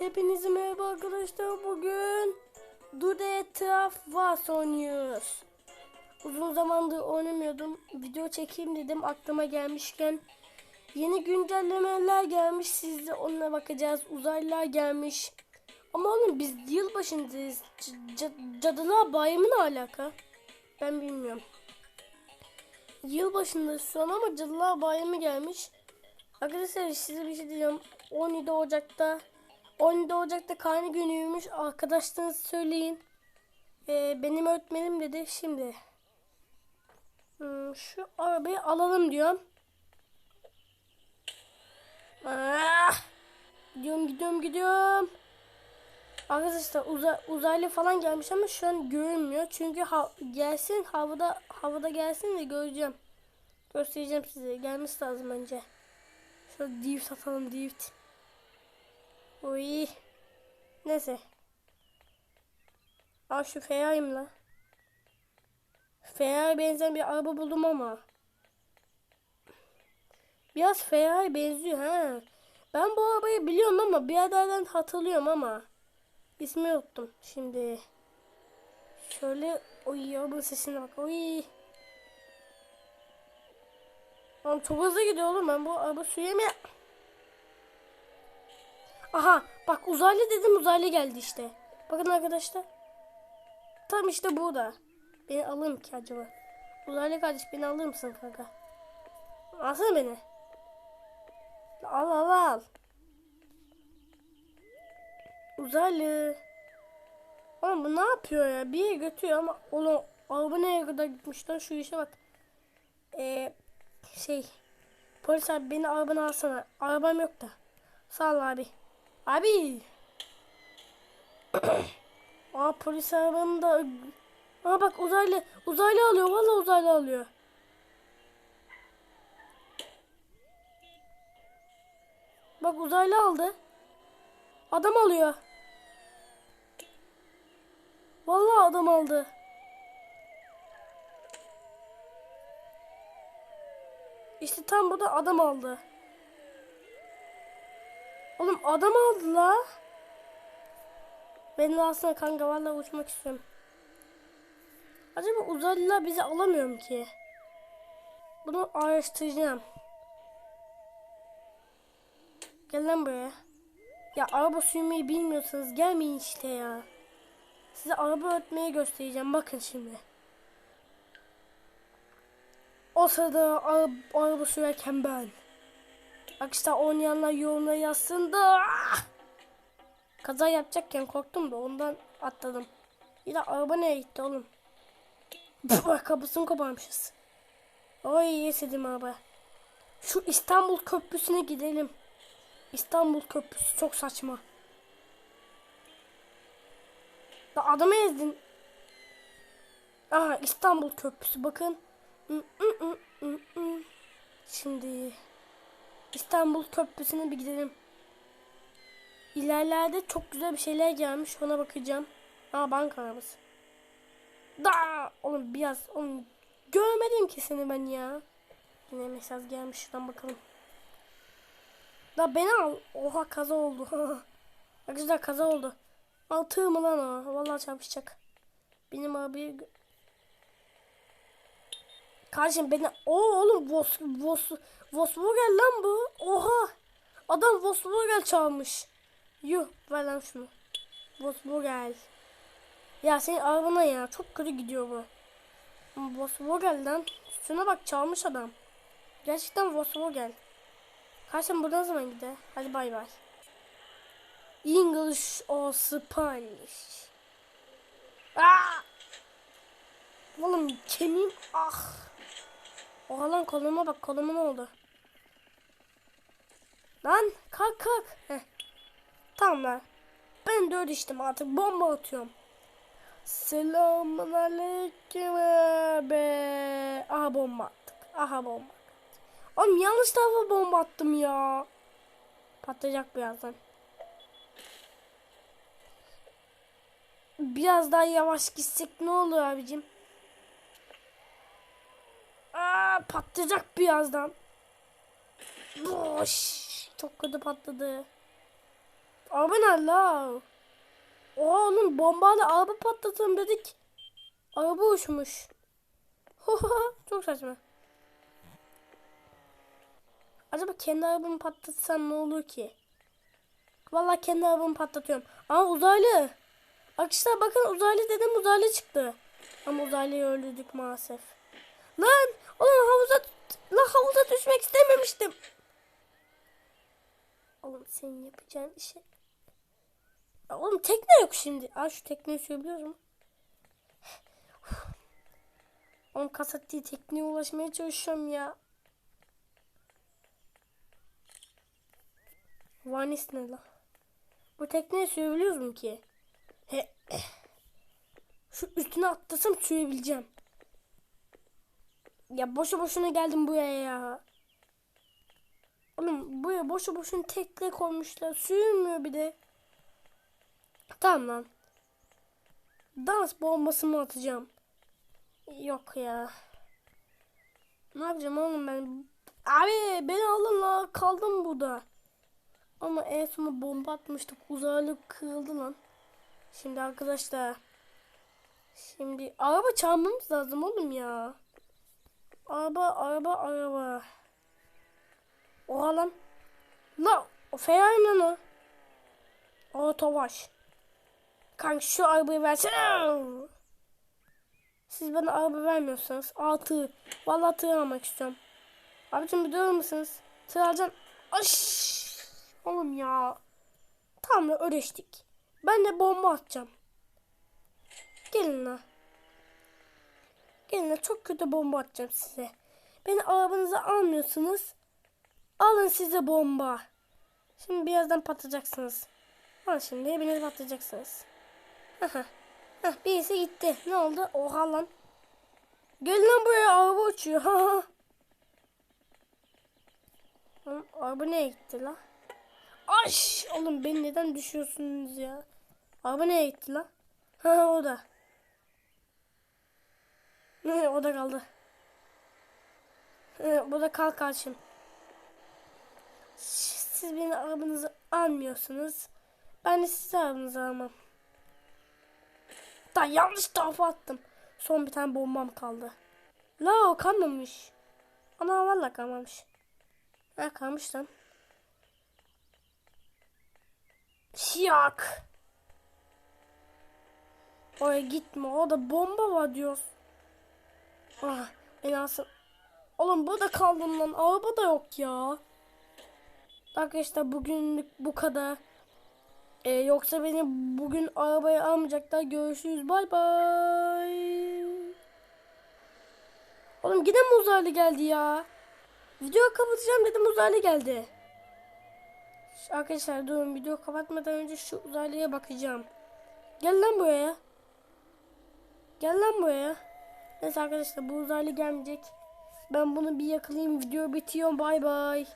Hepinize merhaba arkadaşlar. Bugün Dude Traf Vars oynuyoruz. Uzun zamandır oynamıyordum. Video çekeyim dedim aklıma gelmişken. Yeni güncellemeler gelmiş. Siz de bakacağız. Uzaylılar gelmiş. Ama oğlum biz yılbaşındayız. Cadılar Bayramı ne alaka? Ben bilmiyorum. Yılbaşındayız şu an ama Cadılar Bayramı gelmiş. Arkadaşlar size bir şey diyeceğim. 17 Ocak'ta 17 Ocak'ta karne günüymüş. Arkadaşlarınız söyleyin. Ee, benim öğretmenim dedi. Şimdi hmm, şu arabayı alalım diyorum. Ah! Gidiyorum gidiyorum gidiyorum. Arkadaşlar uza, uzaylı falan gelmiş ama şu an görünmüyor. Çünkü ha, gelsin havada havada gelsin de göreceğim. Göstereceğim size. Gelmesi lazım önce. Şöyle div satalım div. Oy. Neyse. Aa şu Ferrari'm la. Ferrari benzeyen bir araba buldum ama. Biraz Ferrari benziyor ha. Ben bu arabayı biliyorum ama bir yerden hatırlıyorum ama. İsmi unuttum şimdi. Şöyle oy arabanın sesine bak. Oy. Oğlum çok hızlı gidiyor oğlum ben bu araba süremiyorum. Aha bak uzaylı dedim uzaylı geldi işte. Bakın arkadaşlar. Tam işte burada. Beni alır ki acaba? Uzaylı kardeş beni alır mısın kanka? Alsana beni. Al al al. Uzaylı. Oğlum bu ne yapıyor ya? Bir yere götürüyor ama oğlum araba nereye kadar gitmiş şu işe bak. Ee, şey polis abi beni arabanı alsana. Arabam yok da. Sağ ol abi. Abi. Aa polis arabanı da... Aa bak uzaylı. Uzaylı alıyor. Valla uzaylı alıyor. Bak uzaylı aldı. Adam alıyor. Vallahi adam aldı. İşte tam burada adam aldı. Oğlum adam aldı la. Beni de alsana kanka vallahi uçmak istiyorum. Acaba uzaylılar bizi alamıyor mu ki? Bunu araştıracağım. Gel lan buraya. Ya araba sürmeyi bilmiyorsanız gelmeyin işte ya. Size araba öğretmeye göstereceğim. Bakın şimdi. O sırada araba, araba sürerken ben. Arkadaşlar oynayanlar yorumlara yazsın da. Kaza yapacakken korktum da ondan atladım. Bir de araba nereye gitti oğlum? Kapısını koparmışız. Oy yesedim araba. Şu İstanbul Köprüsü'ne gidelim. İstanbul Köprüsü çok saçma. Da adamı ezdin. Aha İstanbul Köprüsü bakın. Şimdi İstanbul Köprüsü'ne bir gidelim. İlerlerde çok güzel bir şeyler gelmiş. Ona bakacağım. Aa banka arabası. Da oğlum biraz oğlum görmedim ki seni ben ya. Yine mesaj gelmiş şuradan bakalım. Da beni al. Oha kaza oldu. Arkadaşlar kaza oldu. Altı mı lan o? Vallahi çarpışacak. Benim abi Kardeşim beni o oğlum Vos Vos Volkswagen lan bu. Oha. Adam Volkswagen çalmış. Yuh ver lan şunu. Volkswagen. Ya senin arabana ya çok kötü gidiyor bu. Volkswagen lan. Şuna bak çalmış adam. Gerçekten Volkswagen. Kardeşim buradan zaman gider. Hadi bay bay. English or Spanish. Aa! Oğlum kemiğim ah. Oha lan koluma bak koluma ne oldu? Lan kalk kalk. Heh. Tamam lan. Ben dört içtim artık bomba atıyorum. Selamun aleyküm be. Aha bomba attık. Aha bomba. Oğlum yanlış tarafa bomba attım ya. Patlayacak birazdan. Biraz daha yavaş gitsek ne olur abicim? Aa, patlayacak birazdan. Boş. Çok kötü patladı. Nerede la? Oha oğlum bombayla araba patlatalım dedik. Araba uçmuş. Çok saçma. Acaba kendi arabamı patlatsam ne olur ki? Vallahi kendi arabamı patlatıyorum. Aa uzaylı. Arkadaşlar bakın uzaylı dedim uzaylı çıktı. Ama uzaylıyı öldürdük maalesef. Lan oğlum havuza lan havuza düşmek istememiştim. Oğlum senin yapacağın işe. Ya oğlum tekne yok şimdi. Aa şu tekneyi sürebiliyoruz mu? Oğlum kasat değil tekneye ulaşmaya çalışıyorum ya. Vanis ne la? Bu tekneye sürebiliyoruz mu ki? He. Şu üstüne atlasam sürebileceğim. Ya boşu boşuna geldim buraya ya. Oğlum buraya boşu boşuna tekne koymuşlar. Sürmüyor bir de. Tamam lan. Dans bombası mı atacağım? Yok ya. Ne yapacağım oğlum ben? Abi beni alın la. Kaldım burada. Ama en sona bomba atmıştık. Uzaylı kırıldı lan. Şimdi arkadaşlar. Şimdi araba çalmamız lazım oğlum ya. Araba araba araba. Oha lan. La Ferrari lan o. O. Kanka şu arabayı versene. Siz bana araba vermiyorsanız altı. Vallahi tır almak istiyorum. Abicim bir durur musunuz? Tır alacağım. Aş. Oğlum ya. Tamam ödeştik. Ben de bomba atacağım. Gelin la. Gelin la çok kötü bomba atacağım size. Beni arabanıza almıyorsunuz. Alın size bomba. Şimdi birazdan patlayacaksınız. Al şimdi hepiniz patlayacaksınız. Aha. Hah, birisi gitti. Ne oldu? Oha lan. Gelin lan buraya araba uçuyor. Oğlum, araba nereye gitti la? Aş! Oğlum beni neden düşüyorsunuz ya? Araba nereye gitti la? Ha o da. O da kaldı. Bu da kalk karşım. Siz beni arabanızı almıyorsunuz. Ben de sizi arabanızı almam. Da yanlış tarafa attım. Son bir tane bombam kaldı. La o kalmamış. Ana valla kalmamış. Ha kalmış lan. Şiyak. Oraya gitme. Orada bomba var diyoruz. Ah, beni alsın. Oğlum burada kaldım lan. Araba da yok ya. Arkadaşlar bugünlük bu kadar. Ee, yoksa beni bugün arabaya almayacaklar. Görüşürüz. Bay bay. Oğlum yine mi uzaylı geldi ya? Video kapatacağım dedim uzaylı geldi. Arkadaşlar durun video kapatmadan önce şu uzaylıya bakacağım. Gel lan buraya. Gel lan buraya. Neyse arkadaşlar bu uzaylı gelmeyecek. Ben bunu bir yakalayayım. Video bitiyor. Bay bay.